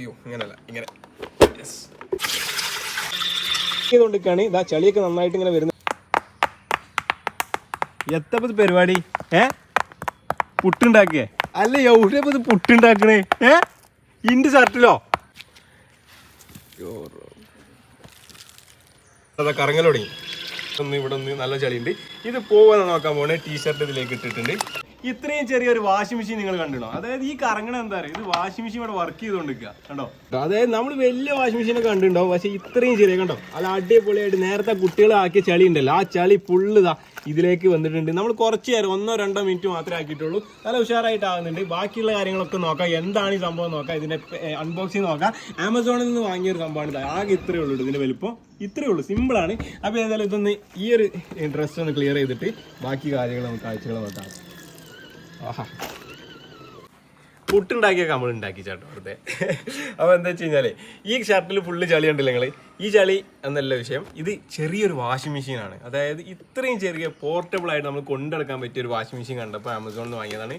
അയ്യോ ഇങ്ങനല്ല ഇങ്ങനെ. യെസ് ചെയ്തുകൊണ്ടിരിക്കുകയാണ്. ഇതാ ചളിയൊക്കെ നന്നായിട്ട് ഇങ്ങനെ വരുന്നത് എത്തപ്പത് പരിപാടി? ഏ? പുട്ടുണ്ടാക്കിയേ? അല്ല എവിടെ ഇത് പുട്ടുണ്ടാക്കണേ? ഏ? ഇന്റെ ഷർട്ടിലോ? അതാ കറങ്ങൽ തുടങ്ങി. ഒന്ന് ഇവിടെ ഒന്ന് നല്ല ചളിയുണ്ട്. ഇത് പോവാൻ നോക്കാൻ പോണേ ടീഷർട്ട് ഇതിലേക്ക് ഇട്ടിട്ടുണ്ട്. ഇത്രയും ചെറിയൊരു വാഷിംഗ് മെഷീൻ നിങ്ങൾ കണ്ടിടണം അതായത് ഈ കറങ്ങണ എന്താ പറയുക ഇത് വാഷിംഗ് മെഷീൻ ഇവിടെ വർക്ക് ചെയ്തുകൊണ്ടിരിക്കുക കണ്ടോ? അതായത് നമ്മൾ വലിയ വാഷിംഗ് മെഷീനൊക്കെ കണ്ടിട്ടുണ്ടാവും. പക്ഷെ ഇത്രയും ചെറിയ കണ്ടോ? അത് അടിപൊളിയായിട്ട് നേരത്തെ കുട്ടികളാക്കിയ ചളി ഉണ്ടല്ലോ ആ ചളി ഫുള്ള് ഇതാ ഇതിലേക്ക് വന്നിട്ടുണ്ട്. നമ്മൾ കുറച്ച് നേരം ഒന്നോ രണ്ടോ മിനിറ്റ് മാത്രമേ ആക്കിയിട്ടുള്ളൂ. നല്ല ഉഷാറായിട്ട് ആകുന്നുണ്ട് ബാക്കിയുള്ള കാര്യങ്ങളൊക്കെ നോക്കാം. എന്താണ് ഈ സംഭവം നോക്കാം. ഇതിന്റെ അൺബോക്സിങ് നോക്കാം. ആമസോണിൽ നിന്ന് വാങ്ങിയ ഒരു സംഭവമാണ്. ആകെ ഇത്രയേ ഉള്ളൂ ഇതിന്റെ വലിപ്പം. ഇത്രയേ ഉള്ളൂ. സിമ്പിളാണ് അപ്പോൾ ഏതായാലും ഇതൊന്ന് ഈ ഒരു ഡ്രസ്സ് ഒന്ന് ക്ലിയർ ചെയ്തിട്ട് ബാക്കി കാര്യങ്ങൾ നമുക്ക് കാഴ്ചകൾ നോക്കാം. പുട്ടുണ്ടാക്കിയൊക്കെ നമ്മൾ ഉണ്ടാക്കി ചേട്ടോ വെറുതെ. അപ്പോൾ എന്താ വെച്ച് ഈ ഷർട്ടിൽ ഫുള്ള് ചളി ഉണ്ടല്ലോ നിങ്ങൾ ഈ ചളി എന്നല്ല വിഷയം ഇത് ചെറിയൊരു വാഷിംഗ് മെഷീനാണ് അതായത് ഇത്രയും ചെറിയ പോർട്ടബിൾ ആയിട്ട് നമ്മൾ കൊണ്ടെടുക്കാൻ പറ്റിയ ഒരു വാഷിംഗ് മെഷീൻ കണ്ടപ്പോൾ ആമസോണിൽ നിന്ന് വാങ്ങിയതാണ്.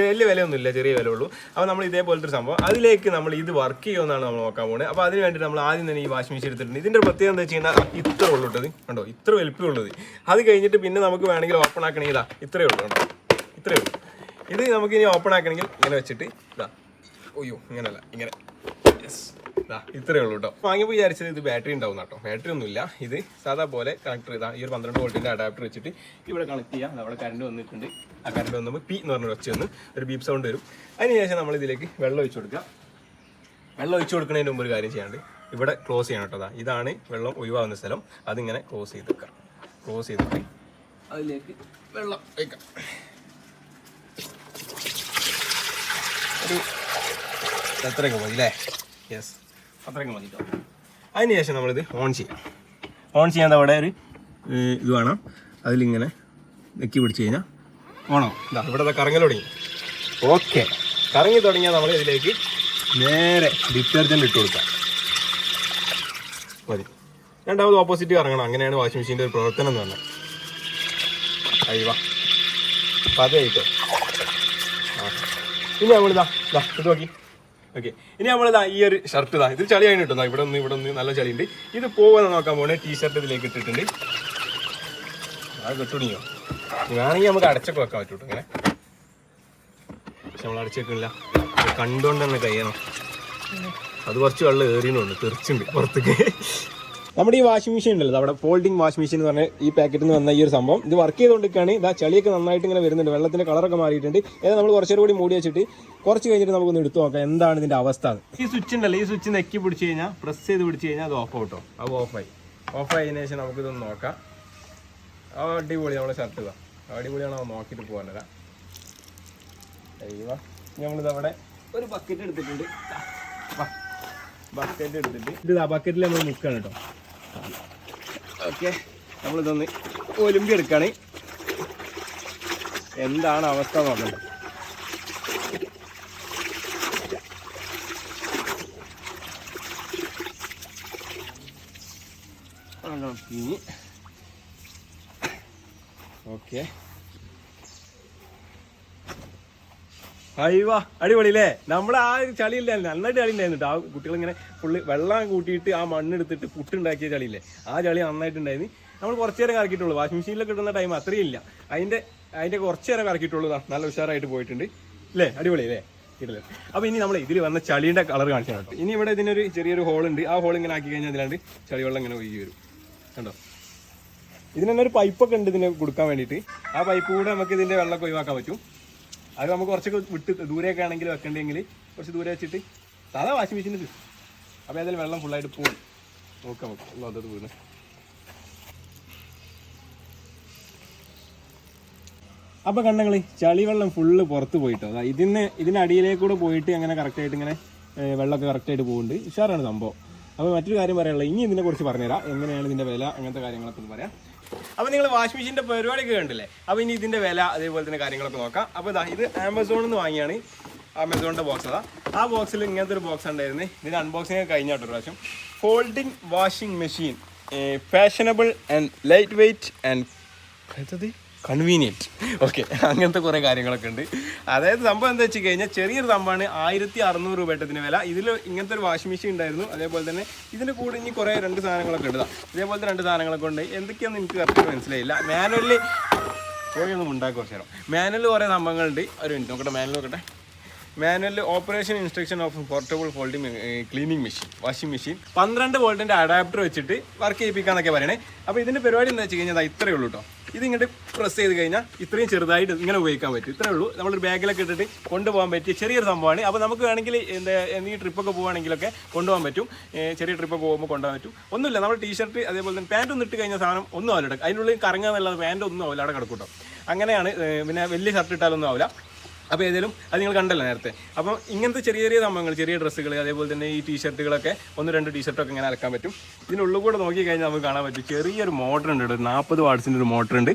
വലിയ വിലയൊന്നുമില്ല ചെറിയ വില ഉള്ളൂ അപ്പോൾ നമ്മൾ ഇതേപോലത്തെ ഒരു സംഭവം അതിലേക്ക് നമ്മൾ ഇത് വർക്ക് ചെയ്യുമെന്നാണ് നമ്മൾ നോക്കാൻ പോകുന്നത് അപ്പോൾ അതിന് വേണ്ടി നമ്മൾ ആദ്യം തന്നെ ഈ വാഷിംഗ് മെഷീൻ എടുത്തിട്ടുണ്ട്. ഇതിന്റെ പ്രത്യേകത എന്താ വെച്ച് കഴിഞ്ഞാൽ ഇത്ര ഉള്ളൂ കണ്ടോ ഇത്ര വലിപ്പമുള്ളത്. അത് കഴിഞ്ഞിട്ട് പിന്നെ നമുക്ക് വേണമെങ്കിൽ ഓപ്പൺ ആക്കണമെങ്കിൽ ഇതാ ഇത്രയേ ഉള്ളൂ കണ്ടോ? ഇത്രയേ ഉള്ളൂ. ഇത് നമുക്ക് ഇനി ഓപ്പൺ ആക്കണമെങ്കിൽ ഇങ്ങനെ വെച്ചിട്ട് ഇതാ. ഒയ്യോ ഇങ്ങനല്ല ഇങ്ങനെ. യെസ് ഇതാ ഇത്രയേ ഉള്ളൂ കേട്ടോ വാങ്ങിയപ്പോൾ വിചാരിച്ചത് ഇത് ബാറ്ററി ഉണ്ടാവും കേട്ടോ ബാറ്ററി ഒന്നുമില്ല. ഇത് സാധാ പോലെ കണക്ട് ചെയ്താൽ ഈ ഒരു പന്ത്രണ്ട് വോൾട്ടിന്റെ അഡാപ്റ്റർ വെച്ചിട്ട് ഇവിടെ കണക്ട് ചെയ്യാം. അവിടെ കറണ്ട് വന്നിട്ടുണ്ട്. ആ കറണ്ട് വന്നപ്പോൾ പി എന്ന് പറഞ്ഞ ഒച്ച വന്ന് ഒരു ബീപ് സൗണ്ട് വരും. അതിനുശേഷം നമ്മൾ ഇതിലേക്ക് വെള്ളം ഒഴിച്ചു കൊടുക്കുക. വെള്ളം ഒഴിച്ചു കൊടുക്കുന്നതിന് മുമ്പ് ഒരു കാര്യം ചെയ്യാണ്ട് ഇവിടെ ക്ലോസ് ചെയ്യണം കേട്ടോ. ഇതാണ് വെള്ളം ഒഴിവാകുന്ന സ്ഥലം. അതിങ്ങനെ ക്ലോസ് ചെയ്ത് വെക്കാം. ക്ലോസ് ചെയ്തിട്ട് അതിലേക്ക് വെള്ളം ഒഴിക്കാം. ഒരു അത്രയൊക്കെ മതി അല്ലേ യെസ് അത്രയൊക്കെ മതി അതിന് ശേഷം നമ്മളിത് ഓൺ ചെയ്യാം. ഓൺ ചെയ്യാൻ അവിടെ ഒരു ഇത് വേണം. അതിലിങ്ങനെ നെക്കി പിടിച്ച് കഴിഞ്ഞാൽ ഓണോ ഇതാ ഇവിടെ കറങ്ങൽ തുടങ്ങി. ഓക്കെ കറങ്ങി തുടങ്ങിയാൽ നമ്മൾ ഇതിലേക്ക് നേരെ ഡിറ്റർജന്റ് ഇട്ട് കൊടുക്കാം. മതി. രണ്ടാമത് ഓപ്പോസിറ്റ് കറങ്ങണം. അങ്ങനെയാണ് വാഷിംഗ് മെഷീന്റെ ഒരു പ്രവർത്തനം എന്ന് പറഞ്ഞാൽ അത് ആ. ഇനി നമ്മളിതാ ഇതാ ഇത് നോക്കി. ഓക്കെ ഇനി നമ്മളിതാ ഈ ഒരു ഷർട്ട് ഇതാ. ഇത് ആയിട്ട് കിട്ടും ഇവിടെ ഒന്ന് ഇവിടെ ഒന്ന് നല്ല ചളിയുണ്ട്. ഇത് പോകുന്ന നോക്കാൻ പോണേ ടീഷർട്ട് ഇതിലേക്ക് ഇട്ടിട്ടുണ്ട്. അത് കെട്ടുണിയോ? വേണമെങ്കിൽ നമുക്ക് അടച്ചൊക്കെ വെക്കാൻ പറ്റൂ ഇങ്ങനെ. പക്ഷെ നമ്മൾ അടച്ചേക്കില്ല കണ്ടുകൊണ്ട് തന്നെ കഴിയണം. അത് കുറച്ച് വെള്ളം ഏറിയുന്നുണ്ട് തെറിച്ചുണ്ട് പുറത്തേക്ക്. നമ്മുടെ ഈ വാഷിംഗ് മെഷീൻ ഉണ്ടല്ലോ നമ്മുടെ ഫോൾഡിംഗ് വാഷിംഗ് മെഷീൻ എന്ന് പറഞ്ഞ ഈ പാക്കറ്റിൽ നിന്ന് വന്ന ഈ ഒരു സംഭവം. ഇത് വർക്ക് ചെയ്തുകൊണ്ടിരിക്കുകയാണ് ഇതാ ചളിയൊക്കെ നന്നായിട്ട് ഇങ്ങനെ വരുന്നുണ്ട്. വെള്ളത്തിന്റെ കളറൊക്കെ മാറിയിട്ടുണ്ട്. ഏതാ നമ്മൾ കുറച്ചുകൂടി കൂടി മൂടി വെച്ചിട്ട് കുറച്ച് കഴിഞ്ഞിട്ട് നമുക്കൊന്ന് എടുത്തു നോക്കാം എന്താണ് ഇതിന്റെ അവസ്ഥ ഈ സ്വിച്ച് ഉണ്ടല്ലോ ഈ സ്വിച്ച് നെക്കി പിടിച്ച് കഴിഞ്ഞാൽ പ്രസ് ചെയ്ത് പിടിച്ച് കഴിഞ്ഞാൽ അത് ഓഫ് ഔട്ടോ അത് ഓഫായി ഓഫായതിനു ശേഷം നമുക്കിതൊന്ന് നോക്കാം. അടിപൊളി നമ്മളെ ഷർട്ട് ഇതാ. അടിപൊളിയാണോ നോക്കിയിട്ട് പോകാനല്ല നമ്മളിത് അവിടെ ഒരു ബക്കറ്റ് എടുത്തിട്ടുണ്ട്. ബക്കറ്റ് എടുത്തിട്ട്. ഇത് ആ ബക്കറ്റിൽ നമ്മൾ മുക്കാണ് കേട്ടോ. ഓക്കെ നമ്മളിതൊന്ന് ഒലുമ്പി എടുക്കുകയാണ് എന്താണ് അവസ്ഥ നോക്കണ്ട പിന്നെ ഓക്കെ. അയ്യോ അടിപൊളി നമ്മളെ ആ ഒരു ചളിയില്ലായിരുന്നു നന്നായിട്ട് ചളി ഉണ്ടായിരുന്നു ആ കുട്ടികൾ ഇങ്ങനെ ഫുള്ള് വെള്ളം കൂട്ടിയിട്ട് ആ മണ്ണെടുത്തിട്ട് പുട്ടുണ്ടാക്കിയ ചളിയില്ലേ? ആ ചളി നന്നായിട്ട് ഉണ്ടായിരുന്നു നമ്മൾ കുറച്ച് നേരം കറക്കിയിട്ടുള്ളൂ. വാഷിംഗ് മെഷീനിലൊക്കെ ഇടുന്ന ടൈം അത്രയും ഇല്ല. അതിന്റെ അതിന്റെ കുറച്ച് നേരം കറക്കിയിട്ടുള്ളൂ. നല്ല ഉഷാറായിട്ട് പോയിട്ടുണ്ട്. അല്ലേ അടിപൊളി അല്ലേ ഇടില്ല അപ്പൊ ഇനി നമ്മൾ ഇതിൽ വന്ന ചളിയുടെ കളർ കാണിച്ചു കേട്ടോ ഇനി ഇവിടെ ഇതിനൊരു ചെറിയൊരു ഹോൾ ഉണ്ട്. ആ ഹോൾ ഇങ്ങനെ ആക്കി കഴിഞ്ഞാൽ അതിലാണ്ട് ചളി വെള്ളം ഇങ്ങനെ ഒഴുകി വരും. കണ്ടോ? ഇതിന് തന്നെ ഒരു പൈപ്പൊക്കെ ഉണ്ട് ഇതിന് കൊടുക്കാൻ വേണ്ടിയിട്ട്. ആ പൈപ്പ് കൂടെ നമുക്ക് ഇതിന്റെ വെള്ളമൊക്കെ ഒഴിവാക്കാൻ പറ്റും. അത് നമുക്ക് കുറച്ചൊക്കെ വിട്ട് ദൂരെയൊക്കെ ആണെങ്കിൽ വെക്കണ്ടെങ്കിൽ കുറച്ച് ദൂരെ വെച്ചിട്ട് സാധാ വാഷിംഗ് മെഷീനിൽ അപ്പോൾ ഏതായാലും വെള്ളം ഫുള്ളായിട്ട് പോകും നോക്കാം നമുക്ക്. അതത് വീണ്. അപ്പോൾ ചളി വെള്ളം ഫുള്ള് പുറത്ത് പോയിട്ടോ. അതാ ഇതിന് ഇതിന്റെ അടിയിലേക്കൂടെ പോയിട്ട് അങ്ങനെ കറക്റ്റായിട്ട് ഇങ്ങനെ വെള്ളമൊക്കെ കറക്റ്റായിട്ട് പോകുന്നുണ്ട് ഉഷാറാണ് സംഭവം. അപ്പോൾ മറ്റൊരു കാര്യം പറയാനുള്ളത് ഇനി ഇതിനെക്കുറിച്ച് പറഞ്ഞുതരാം. എങ്ങനെയാണ് ഇതിന്റെ വില അങ്ങനത്തെ കാര്യങ്ങളൊക്കെ ഒന്ന് പറയാം. അപ്പോൾ നിങ്ങൾ വാഷിംഗ് മെഷീന്റെ പരിപാടിയൊക്കെ കണ്ടില്ലേ? അപ്പോൾ ഇനി ഇതിന്റെ വില അതേപോലെ തന്നെ കാര്യങ്ങളൊക്കെ നോക്കാം. അപ്പോൾ ഇതാ ഇത് ആമസോണിൽ നിന്ന് വാങ്ങിയാണ്. ആമസോണിന്റെ ബോക്സ് അതാ. ആ ബോക്സിൽ ഇങ്ങനത്തെ ഒരു ബോക്സ് ഉണ്ടായിരുന്നു. ഇതിന്റെ അൺബോക്സിംഗ് ഒക്കെ കഴിഞ്ഞാട്ടോ ഒരു പ്രാവശ്യം. Folding washing machine fashionable and lightweight and convenient okay അങ്ങനത്തെ കുറേ കാര്യങ്ങളൊക്കെ ഉണ്ട്. അതായത് സംഭവം എന്താ വെച്ച് കഴിഞ്ഞാൽ ചെറിയൊരു സംഭവമാണ് ആയിരത്തി അറുന്നൂറ് രൂപ ഇതിന് വില. ഇതിൽ ഇങ്ങനത്തെ ഒരു വാഷിംഗ് മെഷീൻ ഉണ്ടായിരുന്നു. അതേപോലെ തന്നെ ഇതിന്റെ കൂടെ ഇനി കുറേ രണ്ട് സാധനങ്ങളൊക്കെ ഉണ്ട്. ഇതേപോലത്തെ രണ്ട് സാധനങ്ങളൊക്കെ ഉണ്ട്. എന്തൊക്കെയാണെന്ന് എനിക്ക് കറക്റ്റ് മനസ്സിലായില്ല. മാനുവലിൽ കോഴിയൊന്നും ഉണ്ടാക്കി കുറച്ച് നേരം മാനുവൽ കുറേ സംഭവങ്ങളുണ്ട്. ഒരു മിനിറ്റ് നോക്കട്ടെ മാനുവൽ നോക്കട്ടെ. Manual operation instruction of portable folding cleaning machine washing machine പന്ത്രണ്ട് വോൾട്ടിന്റെ അഡാപ്റ്റർ വെച്ചിട്ട് വർക്ക് ചെയ്യിപ്പിക്കാന്നൊക്കെ പറയണേ. അപ്പോൾ ഇതിന്റെ പരിപാടി എന്താ വെച്ച് കഴിഞ്ഞാൽ അത് ഇത്രയേ ഉള്ളൂ കേട്ടോ ഇത് ഇങ്ങോട്ട് പ്രസ് ചെയ്ത് കഴിഞ്ഞാൽ ഇത്രയും ചെറുതായിട്ട് ഇങ്ങനെ ഉപയോഗിക്കാൻ പറ്റും. ഇത്രേ ഉള്ളൂ. നമ്മളൊരു ബാഗിലൊക്കെ ഇട്ടിട്ട് കൊണ്ടുപോകാൻ പറ്റിയ ചെറിയൊരു സംഭവമാണ്. അപ്പോൾ നമുക്ക് വേണമെങ്കിൽ എന്താ ഈ ട്രിപ്പൊക്കെ പോകുകയാണെങ്കിലൊക്കെ കൊണ്ടുപോകാൻ പറ്റും. ചെറിയ ട്രിപ്പൊക്കെ പോകുമ്പോൾ കൊണ്ടുപോകാൻ പറ്റും. ഒന്നുമില്ല. നമ്മൾ ടീഷർട്ട് അതേപോലെ തന്നെ പാന്റ് ഒന്നും ഇട്ട് കഴിഞ്ഞ സാധനം ഒന്നും ആവില്ല അതിനുള്ളിൽ കറങ്ങാന്നല്ലാതെ പാന്റ് ഒന്നും ആവില്ല. അവിടെ കിടക്കും കേട്ടോ. അങ്ങനെയാണ് പിന്നെ വലിയ ഷർട്ട് ഇട്ടാലൊന്നും ആവില്ല. അപ്പോൾ ഏതായാലും അത് നിങ്ങൾ കണ്ടല്ലോ നേരത്തെ. അപ്പം ഇങ്ങനത്തെ ചെറിയ ചെറിയ സംഭവങ്ങൾ ചെറിയ ഡ്രസ്സുകൾ അതേപോലെ തന്നെ ഈ ടീഷർട്ടുകളൊക്കെ ഒന്ന് രണ്ട് ടീഷർട്ടൊക്കെ ഇങ്ങനെ അലക്കാൻ പറ്റും. ഇതിനുള്ളിൽ കൂടെ നോക്കി കഴിഞ്ഞാൽ നമുക്ക് കാണാൻ പറ്റും. ചെറിയൊരു മോട്ടർ ഉണ്ട് ഒരു നാൽപ്പത് വാട്സിന്റെ ഒരു മോട്ടർ ഉണ്ട്.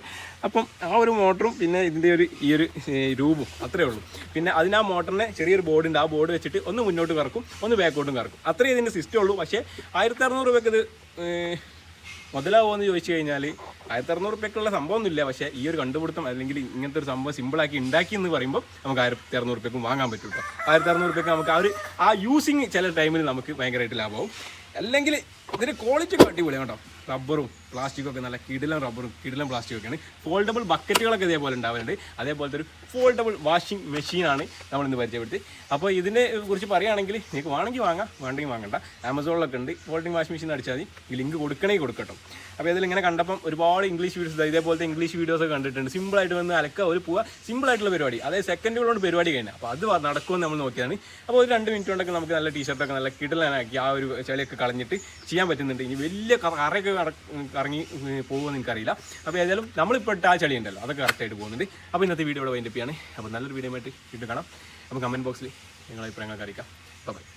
അപ്പം ആ ഒരു മോട്ടറും പിന്നെ ഇതിന്റെ ഒരു ഈ ഒരു രൂപം അത്രേ ഉള്ളൂ. പിന്നെ അതിന് ആ മോട്ടറിനെ ചെറിയൊരു ബോർഡ് ഉണ്ട്. ആ ബോർഡ് വെച്ചിട്ട് ഒന്ന് മുന്നോട്ട് കറക്കും ഒന്ന് ബാക്കോട്ടും കറക്കും. അത്രേ ഇതിന്റെ സിസ്റ്റം ഉള്ളൂ. പക്ഷേ ആയിരത്തി അറുന്നൂറ് രൂപയ്ക്ക് ഇത് മുതലാവുമെന്ന് ചോദിച്ചു കഴിഞ്ഞാൽ ആയിരത്തി അറുന്നൂറ് റുപ്യക്കുള്ള സംഭവമൊന്നുമില്ല. പക്ഷേ ഈ ഒരു കണ്ടുപിടുത്തം അല്ലെങ്കിൽ ഇങ്ങനത്തെ ഒരു സംഭവം സിമ്പിളാക്കി ഉണ്ടാക്കി എന്ന് പറയുമ്പോൾ നമുക്ക് ആയിരത്തി അറുന്നൂറ് റുപ്യക്കും വാങ്ങാൻ പറ്റും കേട്ടോ ആയിരത്തി അറുന്നൂറ് റുപ്യക്ക് നമുക്ക് ആ ഒരു ആ യൂസിങ് ചില ടൈമിൽ നമുക്ക് ഭയങ്കരമായിട്ട് ലാഭമാവും. അല്ലെങ്കിൽ ഇതിന്റെ ക്വാളിറ്റി ഒക്കെ അടിപൊളിയാണ് കേട്ടോ റബ്ബറും പ്ലാസ്റ്റിക്കും ഒക്കെ നല്ല കിടിലം റബ്ബറും കിടിലം പ്ലാസ്റ്റിക്കൊക്കെയാണ്. ഫോൾഡബിൾ ബക്കറ്റുകളൊക്കെ ഇതേപോലെ ഉണ്ടാവുന്നുണ്ട് അതേപോലത്തെ ഒരു ഫോൾഡബിൾ വാഷിംഗ് മെഷീനാണ് നമ്മൾ ഇന്ന് പരിചയപ്പെടുത്തി. അപ്പോൾ ഇതിനെ കുറിച്ച് പറയുകയാണെങ്കിൽ നിങ്ങൾക്ക് വേണമെങ്കിൽ വാങ്ങാം വേണ്ടെങ്കിൽ വാങ്ങണ്ട. ആമസോണിലൊക്കെ ഉണ്ട്. ഫോൾഡിംഗ് വാഷിംഗ് മെഷീൻ അടിച്ചാൽ മതി. ഈ ലിങ്ക് കൊടുക്കണേ കൊടുക്കട്ടോ. അപ്പോൾ ഇതിലിങ്ങനെ കണ്ടപ്പം ഒരുപാട് ഇംഗ്ലീഷ് വീഡിയോസ് ഇതേപോലത്തെ ഇംഗ്ലീഷ് വീഡിയോസ് ഒക്കെ കണ്ടിട്ടുണ്ട്. സിമ്പിളായിട്ട് വന്ന് അലക്കുക ഒരു പോവുക സിമ്പിളായിട്ടുള്ള പരിപാടി. അതായത് സെക്കൻഡുകളോട് പരിപാടി കഴിഞ്ഞാൽ. അപ്പോൾ അത് നടക്കുമെന്ന് നമ്മൾ നോക്കിയാണ് അപ്പോൾ ഒരു രണ്ട് മിനിറ്റ് കൊണ്ടൊക്കെ നമുക്ക് നല്ല ടീഷർട്ടൊക്കെ നല്ല കിടലാനാക്കി ആ ഒരു ചെളിയൊക്കെ കളഞ്ഞിട്ട് ചെയ്യാൻ പറ്റുന്നുണ്ട്. ഇനി വലിയ കറ- കറയൊക്കെ കറങ്ങി പോകുമെന്ന് എനിക്കറിയില്ല. അപ്പോൾ ഏതായാലും നമ്മളിപ്പോൾ ഇട്ട ആ ചളി ഉണ്ടല്ലോ അതൊക്കെ കറക്റ്റായിട്ട് പോകുന്നുണ്ട്. അപ്പോൾ ഇന്നത്തെ വീഡിയോ ഇവിടെ വൈൻഡപ്പ് ചെയ്യാണ്. അപ്പോൾ നല്ലൊരു വീഡിയോ ആയിട്ട് വീണ്ടും കാണാം. അപ്പോൾ കമന്റ് ബോക്സിൽ നിങ്ങളുടെ അഭിപ്രായങ്ങളൊക്കെ അറിയിക്കാം. ബൈ